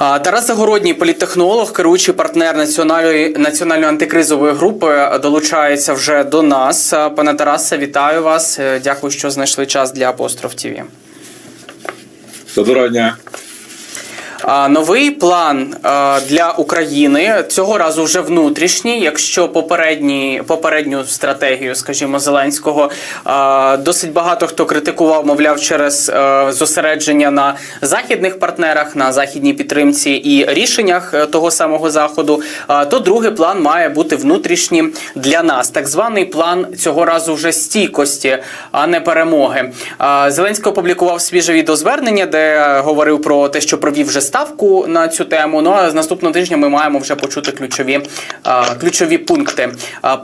Тарас Загородній, політтехнолог, керуючий партнер національної національної антикризової групи, долучається вже до нас. Пане Тарасе, вітаю вас. Е, Дякую, що знайшли час для апостроф ТІВІ. Доброго дня. Новий план для України цього разу вже внутрішній. Якщо попередні попередню стратегію, скажімо, Зеленського досить багато хто критикував, мовляв, через е, зосередження на західних партнерах, на західній підтримці і рішеннях е, того самого заходу. То другий план має бути внутрішнім для нас. Так званий план цього разу вже стійкості, а не перемоги. Зеленський опублікував свіже відеозвернення, де говорив про те, що провів вже ставку на цю тему. Ну а з наступного тижня ми маємо вже почути ключові, ключові пункти.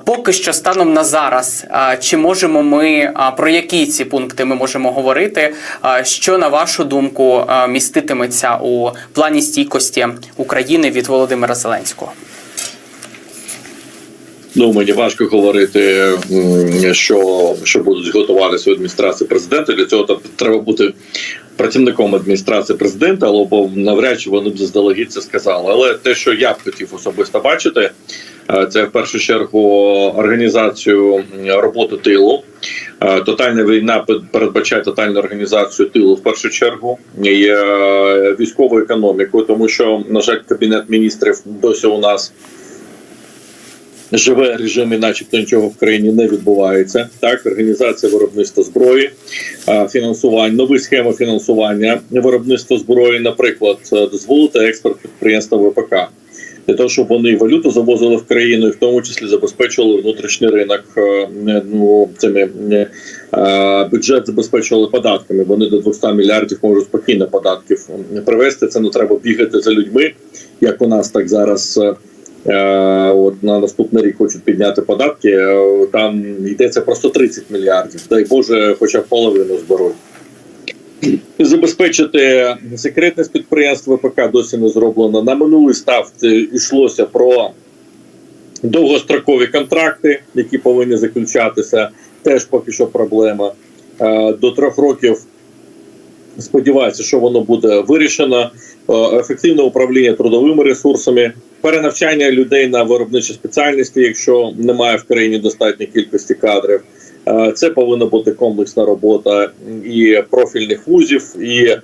Поки що станом на зараз, чи можемо ми про які ці пункти ми можемо говорити? Що на вашу думку міститиметься у плані стійкості України від Володимира Зеленського? Ну мені важко говорити, що, що будуть готуватися у адміністрації президента. Для цього там треба бути працівником адміністрації президента, але бо навряд чи вони б заздалегідь це сказали. Але те, що я б хотів особисто бачити, е, це в першу чергу організацію роботи тилу. Е, Тотальна війна передбачає тотальну організацію тилу в першу чергу і е, військову економіку, тому що на жаль, кабінет міністрів досі у нас живе в режимі, начебто нічого в країні не відбувається. Так, організація виробництва зброї, фінансування, нові схеми фінансування виробництва зброї, наприклад, е, дозволити експорт підприємства ВПК. Для того, щоб вони валюту завозили в країну, і в тому числі забезпечували внутрішній ринок е, ну, цими е, е, бюджет забезпечували податками. Вони до 200 мільярдів можуть спокійно податків привести. Це не треба бігати за людьми, як у нас так зараз. Е, От на наступний рік хочуть підняти податки. е, Там йдеться про 130 мільярдів. Дай Боже, хоча б половину зберуть. Забезпечити секретність підприємств ВПК досі не зроблено. На минулій ставці йшлося про довгострокові контракти, які повинні заключатися. Теж поки що проблема. Е, До трьох років сподіваюся, що воно буде вирішено. Е, Ефективне управління трудовими ресурсами, перенавчання людей на виробничі спеціальності, якщо немає в країні достатньої кількості кадрів. Е, Це повинна бути комплексна робота і профільних вузів, і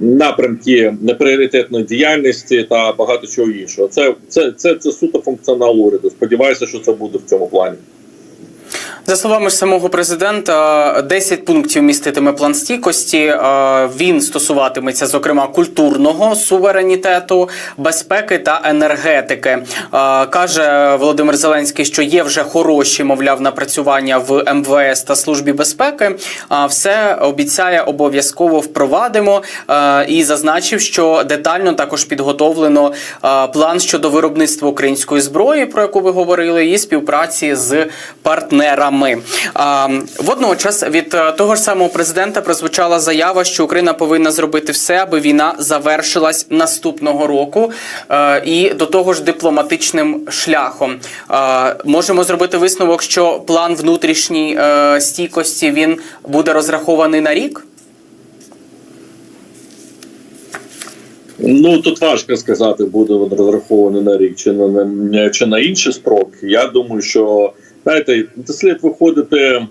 напрямки непріоритетної діяльності та багато чого іншого. Це, це, це, це суто функціонал уряду. Сподіваюся, що це буде в цьому плані. За словами ж самого президента, 10 пунктів міститиме план стійкості. Він стосуватиметься, зокрема, культурного суверенітету, безпеки та енергетики. Каже Володимир Зеленський, що є вже хороші, мовляв, напрацювання в МВС та службі безпеки. А все обіцяє обов'язково впровадимо і зазначив, що детально також підготовлено план щодо виробництва української зброї, про яку ви говорили, і співпраці з партнерами. А, Водночас від е, того ж самого президента прозвучала заява, що Україна повинна зробити все, аби війна завершилась наступного року, е, і до того ж дипломатичним шляхом. Можемо зробити висновок, що план внутрішньої е, стійкості він буде розрахований на рік. Ну тут важко сказати, буде він розрахований на рік чи на, чи на інший строк. Я думаю, що знаєте, слід виходити.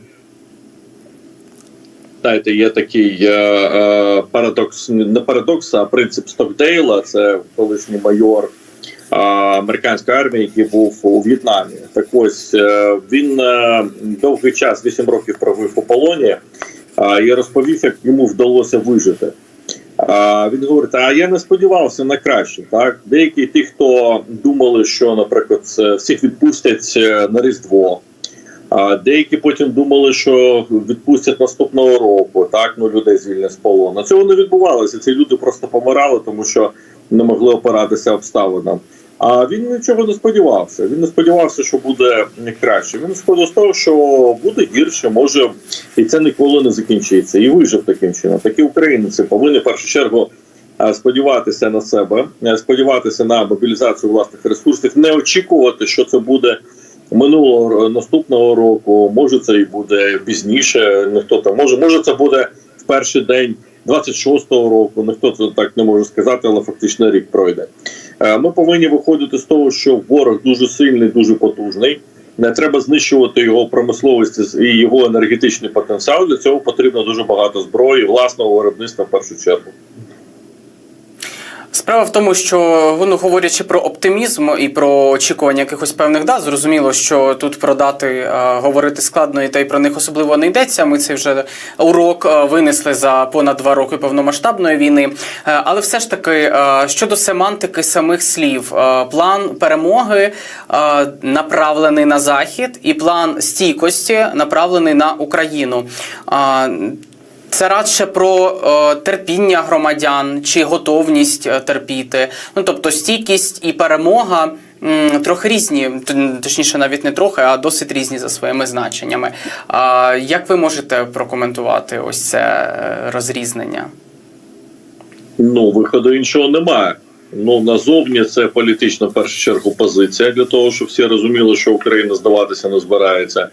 Знаєте, є такий е, е, парадокс, не парадокс, а принцип Стокдейла. Це колишній майор е, американської армії, який був у В'єтнамі. Так ось е, він е, довгий час, 8 років провів у полоні е, і розповів, як йому вдалося вижити. А, він говорить: а я не сподівався на краще. Так, деякі ті, хто думали, що, наприклад, всіх відпустять е, на Різдво. А деякі потім думали, що відпустять наступного року, так ну людей звільнять з полону. Цього не відбувалося. Ці люди просто помирали, тому що не могли опиратися обставинам. А він нічого не сподівався. Він не сподівався, що буде краще. Він сходив з того, що буде гірше, може і це ніколи не закінчиться. І вижив таким чином. Такі українці повинні в першу чергу е, сподіватися на себе, е, сподіватися на мобілізацію власних ресурсів, не очікувати, що це буде минулого наступного року. Може, це і буде пізніше. Ніхто там може, може, це буде в перший день 26-го року. Ніхто це так не може сказати, але фактично рік пройде. Е, Ми повинні виходити з того, що ворог дуже сильний, дуже потужний. Не треба знищувати його промисловість і його енергетичний потенціал. Для цього потрібно дуже багато зброї, власного виробництва в першу чергу. Справа в тому, що ну, говорячи про оптимізм і про очікування якихось певних дат, зрозуміло, що тут про дати е, говорити складно, і та й про них особливо не йдеться. Ми цей вже урок е, винесли за понад два роки повномасштабної війни. Е, але все ж таки, щодо семантики самих слів, план перемоги направлений на захід, і план стійкості направлений на Україну. Е, це радше про е, терпіння громадян чи готовність е, терпіти. Ну тобто стійкість і перемога м, трохи різні, точніше, навіть не трохи, а досить різні за своїми значеннями. А як ви можете прокоментувати ось це е, розрізнення? Ну, виходу іншого немає. Ну назовні це політична в першу чергу позиція для того, щоб всі розуміли, що Україна здаватися не збирається.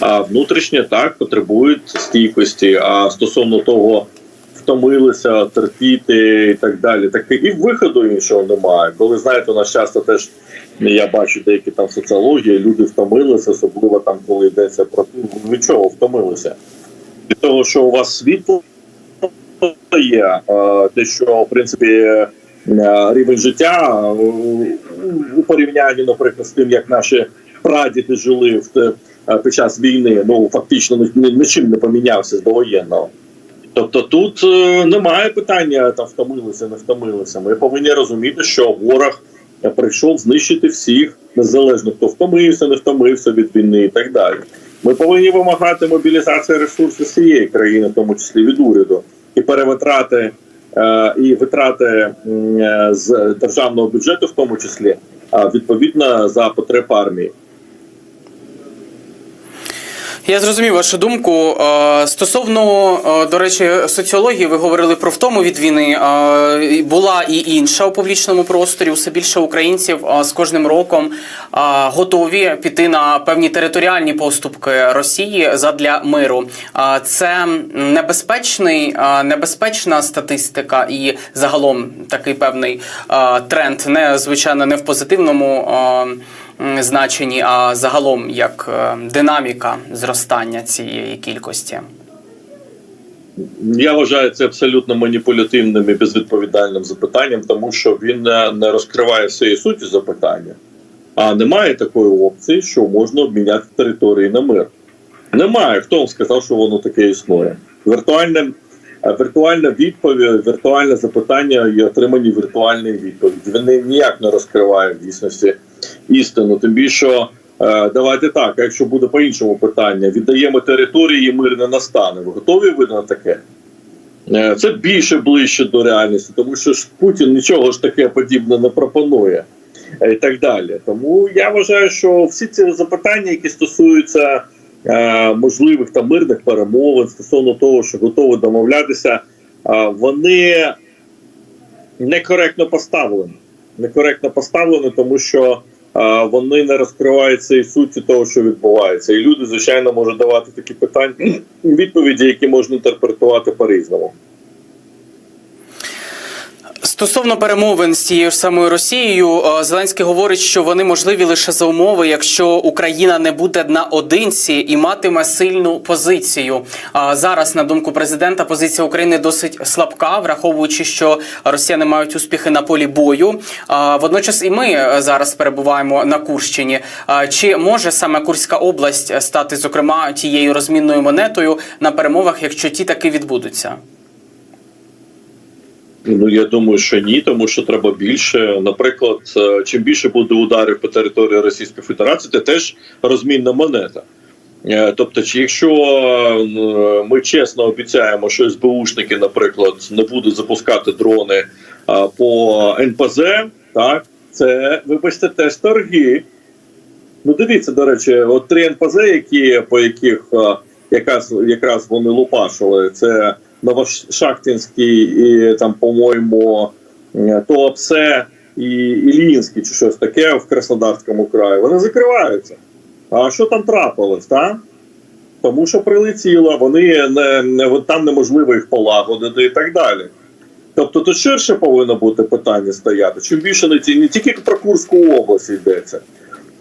А внутрішнє так потребують стійкості. А стосовно того, втомилися терпіти і так далі, так і виходу іншого немає. Коли знаєте, у нас часто теж я бачу деякі там соціології, люди втомилися, особливо там, коли йдеться про ну, від чого втомилися. Від того, що у вас світло є, те, що в принципі рівень життя у порівнянні, наприклад, з тим, як наші прадіди жили в під час війни, ну фактично ні- ні- нічим не помінявся з довоєнного. Тобто тут е, немає питання там втомилися, не втомилися. Ми повинні розуміти, що ворог е, прийшов знищити всіх, незалежно хто втомився, не втомився від війни і так далі. Ми повинні вимагати мобілізації ресурсів всієї країни, в тому числі від уряду, і перевитрати е, і витрати е, з державного бюджету, в тому числі, відповідно за потреб армії. Я зрозумів вашу думку. Е, Стосовно, е, до речі, соціології, ви говорили про втому від війни. Була і інша у публічному просторі. Усе більше українців з кожним роком готові піти на певні територіальні поступки Росії задля миру. Це небезпечний, небезпечна статистика і загалом такий певний тренд, не звичайно не в позитивному. Значенні, а загалом як е, динаміка зростання цієї кількості. Я вважаю це абсолютно маніпулятивним і безвідповідальним запитанням, тому що він не, розкриває всієї суті запитання. А немає такої опції, що можна обміняти території на мир. Немає. Хто вам сказав, що воно таке існує? Віртуальне, віртуальна відповідь, віртуальне запитання і отримані віртуальні відповіді. Вони ніяк не розкривають в дійсності істину. Тим більше, е, давайте так, якщо буде по-іншому питання, віддаємо території, і мир не настане. Ви готові ви на таке? Е, Це більше ближче до реальності, тому що ж Путін нічого ж таке подібне не пропонує е, і так далі. Тому я вважаю, що всі ці запитання, які стосуються е, можливих там мирних перемовин стосовно того, що готові домовлятися, е, вони некоректно поставлені. Некоректно поставлені, тому що е, вони не розкриваються і суті того, що відбувається. І люди, звичайно, можуть давати такі питання, відповіді, які можна інтерпретувати по-різному. Стосовно перемовин з цією ж самою Росією, е, Зеленський говорить, що вони можливі лише за умови, якщо Україна не буде наодинці і матиме сильну позицію. Зараз, на думку президента, позиція України досить слабка, враховуючи, що росіяни мають успіхи на полі бою. Водночас і ми е, зараз перебуваємо на Курщині. Чи може саме Курська область стати, зокрема, тією розмінною монетою на перемовах, якщо ті таки відбудуться? Ну я думаю, що ні, тому що треба більше. Наприклад, е, чим більше буде ударів по території Російської Федерації, це теж розмінна монета. Е, Тобто, якщо е, ми чесно обіцяємо, що СБУшники, наприклад, не будуть запускати дрони по НПЗ, так це вибачте теж торги. Ну, дивіться, до речі, от три НПЗ, які по яких якраз якраз вони лупашили, це Новошахтинський і там, по-моєму, е, Туапсе і Іллінський чи щось таке в Краснодарському краї. Вони закриваються. А що там трапилось, так? тому що прилетіло, вони не, там неможливо їх полагодити і так далі. Тобто тут ширше повинно бути питання стояти. Чим більше не, не тільки про Курську область йдеться.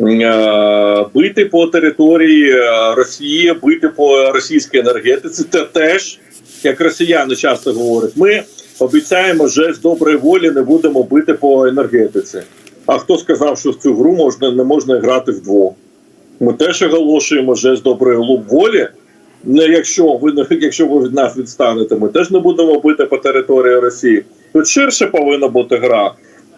Е, Бити по території е, Росії, бити по російській енергетиці, це теж, як росіяни часто говорять, ми обіцяємо жест доброї волі, не будемо бити по енергетиці. А хто сказав, що в цю гру можна не можна грати вдвох? Ми теж оголошуємо жест доброї лу- волі. Не якщо ви не якщо ви від нас відстанете, ми теж не будемо бити по території Росії. Тут ширше повинна бути гра.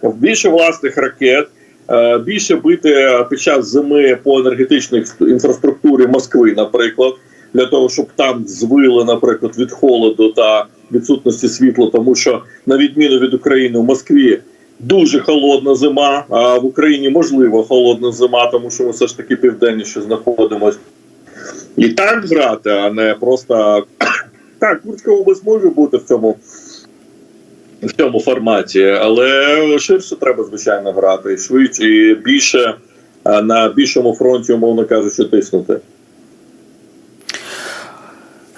Більше власних ракет, е, більше бити під час зими по енергетичній інфраструктурі Москви, наприклад, для того, щоб там звили, наприклад, від холоду та відсутності світла, тому що на відміну від України в Москві дуже холодна зима, а в Україні можливо холодна зима, тому що ми все ж таки південніше знаходимося. І так грати, а не просто так, Курська область може бути в цьому. В цьому форматі, але ширше треба звичайно грати швидше і більше на більшому фронті, умовно кажучи, тиснути.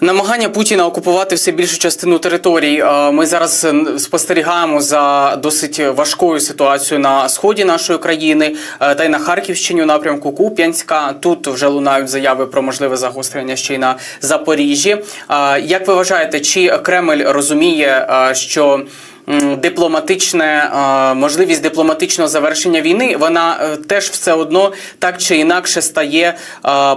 Намагання Путіна окупувати все більшу частину територій. е, Ми зараз спостерігаємо за досить важкою ситуацією на сході нашої країни е, та й на Харківщині у напрямку Куп'янська. Тут вже лунають заяви про можливе загострення ще й на Запоріжжі. Е, Як ви вважаєте, чи Кремль розуміє, що дипломатичне можливість дипломатичного завершення війни, вона е, теж все одно так чи інакше стає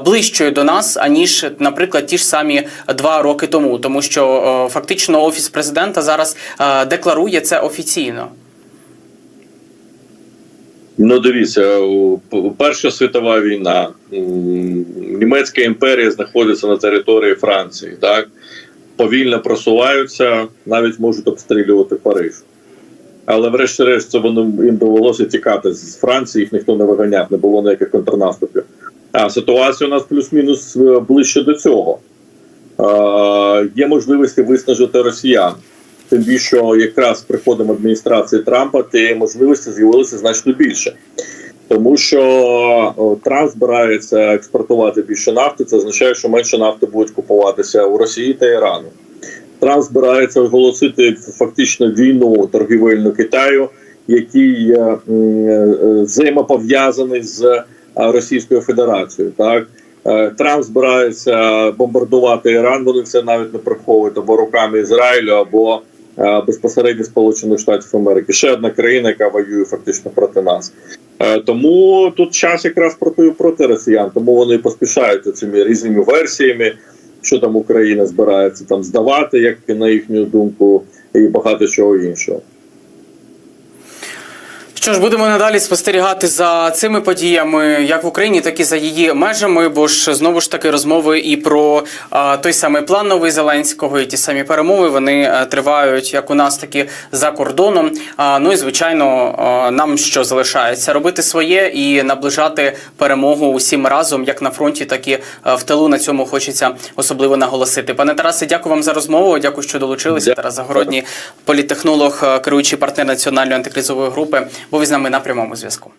ближчою до нас, аніж, наприклад, ті ж самі два роки тому, тому що е, фактично офіс президента зараз е, декларує це офіційно. Ну, дивіться, Перша світова війна. Німецька імперія знаходиться на території Франції, так? Повільно просуваються, навіть можуть обстрілювати Париж. Але врешті-решт це вони їм довелося тікати з Франції, їх ніхто не виганяв, не було ніяких контрнаступів. А ситуація у нас плюс-мінус е, ближче до цього. Е, є можливості виснажити росіян. Тим більше, якраз приходом адміністрації Трампа ті можливості з'явилися значно більше. Тому що Трамп збирається експортувати більше нафти, це означає, що менше нафти будуть купуватися у Росії та Ірану. Трамп збирається оголосити фактично війну торгівельну Китаю, який е, е, взаємопов'язаний з е, Російською Федерацією. Так Е, Трамп збирається бомбардувати Іран. Вони це навіть не приховують або руками Ізраїлю, або е, безпосередньо Сполучених Штатів Америки. Ще одна країна, яка воює фактично проти нас. Е, Тому тут час якраз проти проти росіян, тому вони поспішаються поспішають цими різними версіями, що там Україна збирається там здавати, як на їхню думку, і багато чого іншого. Що ж, будемо надалі спостерігати за цими подіями, як в Україні, так і за її межами. Бо ж знову ж таки розмови і про а, той самий план новий Зеленського, і ті самі перемови вони а, тривають як у нас, так і за кордоном. А, ну і звичайно, а, нам що залишається робити своє і наближати перемогу усім разом, як на фронті, так і в тилу. На цьому хочеться особливо наголосити. Пане Тарасе, дякую вам за розмову. Дякую, що долучилися. Дякую. Тарас Загородній, політтехнолог, керуючий партнер національної антикризової групи. Був із нами на прямому зв'язку.